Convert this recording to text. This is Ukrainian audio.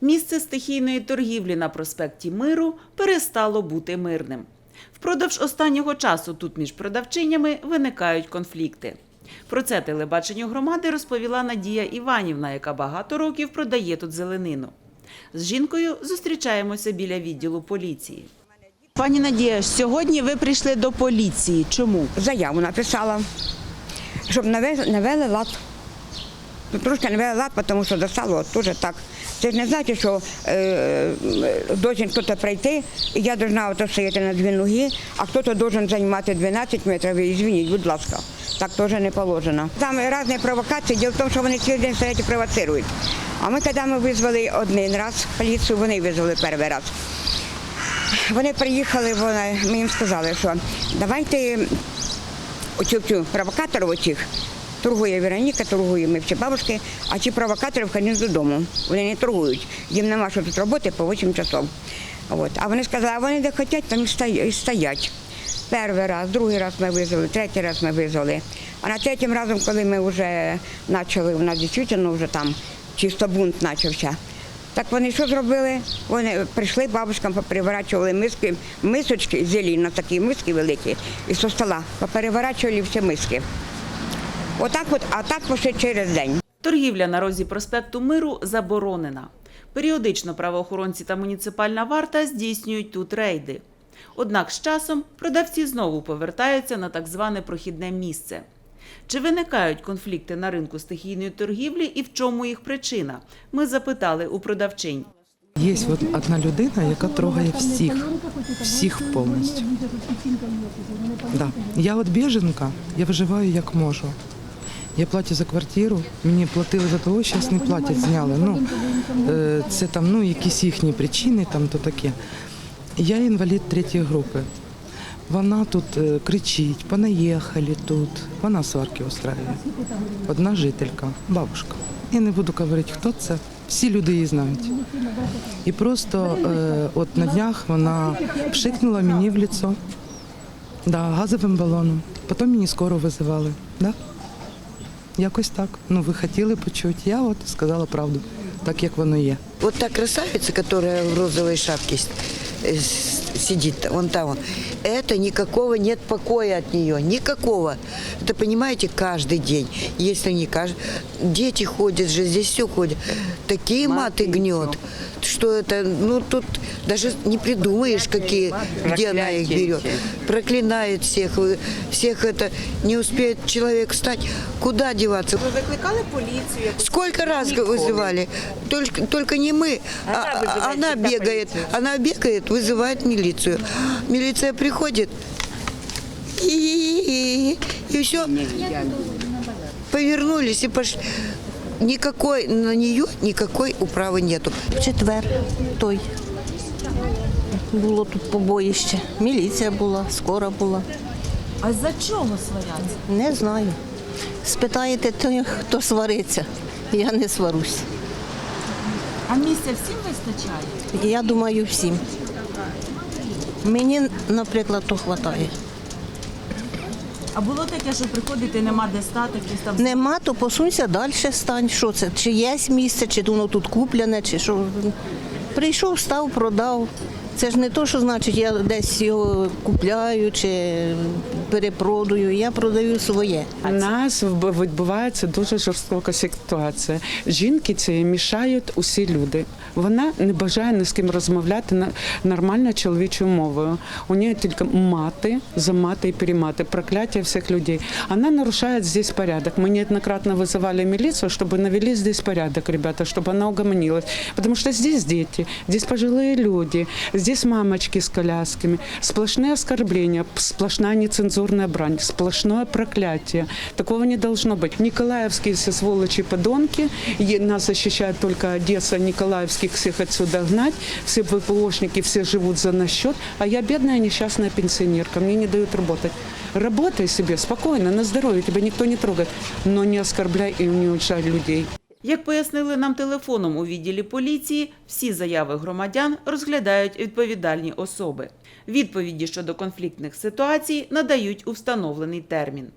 Місце стихійної торгівлі на проспекті Миру перестало бути мирним. Впродовж останнього часу тут між продавчинями виникають конфлікти. Про це телебаченню громади розповіла Надія Іванівна, яка багато років продає тут зеленину. З жінкою зустрічаємося біля відділу поліції. Пані Надія, сьогодні ви прийшли до поліції. Чому? заяву написала, щоб навели, лад. Ну, трошки навели лад, тому що достало дуже так. Це ж не значить, що е, должен хтось прийти, і я ото стояти на дві ноги, а хтось должен займати 12 метрів, і звініть, будь ласка. Так теж не положено. Там різні провокації, діло в тому, що вони цілий день стоять і провоцирують. А ми, коли ми визвали один раз поліцію, вони визвали перший раз. Вони приїхали, вони, ми їм сказали, що давайте оцю провокаторів оцих, торгує Вероніка, торгує ми бабушки, а ці провокатори входять додому. Вони не торгують. Їм нема що тут робити по 8 часов. От. А вони сказали, а вони де хочуть, там і стоять. Перший раз, другий раз ми визвали, третій раз ми визвали. А на третім разом, коли ми вже почали, у нас дійсно вже там чисто бунт почався. Так вони що зробили? Вони прийшли бабушкам, попереворачували миски, мисочки зелені, на такі миски великі, і зі стола попереворачували всі миски. Отак от, а так лише через день. Торгівля на розі проспекту Миру заборонена. Періодично правоохоронці та муніципальна варта здійснюють тут рейди. Однак з часом продавці знову повертаються на так зване прохідне місце. Чи виникають конфлікти на ринку стихійної торгівлі і в чому їх причина? Ми запитали у продавчинь. Є от одна людина, яка трогає всіх, всіх повністю. Да. Я от біженка, я виживаю як можу. Я платю за квартиру, мені платили за того, зараз не платять, зняли. Ну, е, це там ну, якісь їхні причини, там то таке. Я інвалід третьої групи. Вона тут е, кричить, понаїхали тут. Вона сварки устраює. Одна жителька, бабушка. Я не буду говорити, хто це. Всі люди її знають. І просто е, от на днях вона пшикнула мені в лицо да, газовим балоном. Потім мені скоро визивали. Да? Якось так. Ну, ви хотіли почути. Я от сказала правду, так як воно є. От та красавиця, яка в розовій с- сидит, вон там, вон, это никакого нет покоя от нее, никакого. Это понимаете, каждый день. Если не каждый, дети ходят же, здесь все ходят. Такие маты гнет, что это, ну тут даже не придумаешь, какие, где она их берет. Проклинает всех, вы- всех это, не успеет человек встать, куда деваться? Ви викликали поліцію? Сколько раз вызывали? Только, только не мы. а- а- она бегает. Она бегает, вызывает милицию. Милиция приходит и, и все. Повернулись и пошли. Никакой на нее никакой управы нету. В четвер той. Було тут побоїще. Міліція була, скора була. А за чого сваряться? Не знаю. Спитаєте тих, хто свариться. Я не сварусь. А місця всім вистачає? Я думаю, всім. Мені, наприклад, то вистачає. А було таке, що приходити, нема де стати, якісь там Нема, то посунься далі стань. Що це? Чи є місце, чи воно тут куплене, чи що. Прийшов, став, продав. Це ж не то, що значить, я десь його купляю чи перепродаю. Я продаю своє. У нас вб- відбувається дуже жорстока ситуація. Жінки ці мішають усі люди. Вона не бажає ні з ким розмовляти на нормально чоловічою мовою. У неї тільки мати, замати і перемати, прокляття всіх людей. Вона нарушає здесь порядок. Мы неоднократно вызывали милицию, чтобы навели здесь порядок, ребята, чтобы она угомонилась. Потому что здесь дети, здесь пожилые люди, здесь мамочки с колясками. Сплошные оскорбления, сплошная нецензурная брань, сплошное проклятие. Такого не должно быть. Николаевские все сволочи подонки, и нас защищает только Одесса, Николаевских всех отсюда гнать, все ВПОшники, все живут за наш счет, а я бедная несчастная пенсионерка, мне не дают работать. Работай себе спокойно, на здоровье, тебя никто не трогает, но не оскорбляй и не унижай людей. Як пояснили нам телефоном у відділі поліції, всі заяви громадян розглядають відповідальні особи. Відповіді щодо конфліктних ситуацій надають у встановлений термін.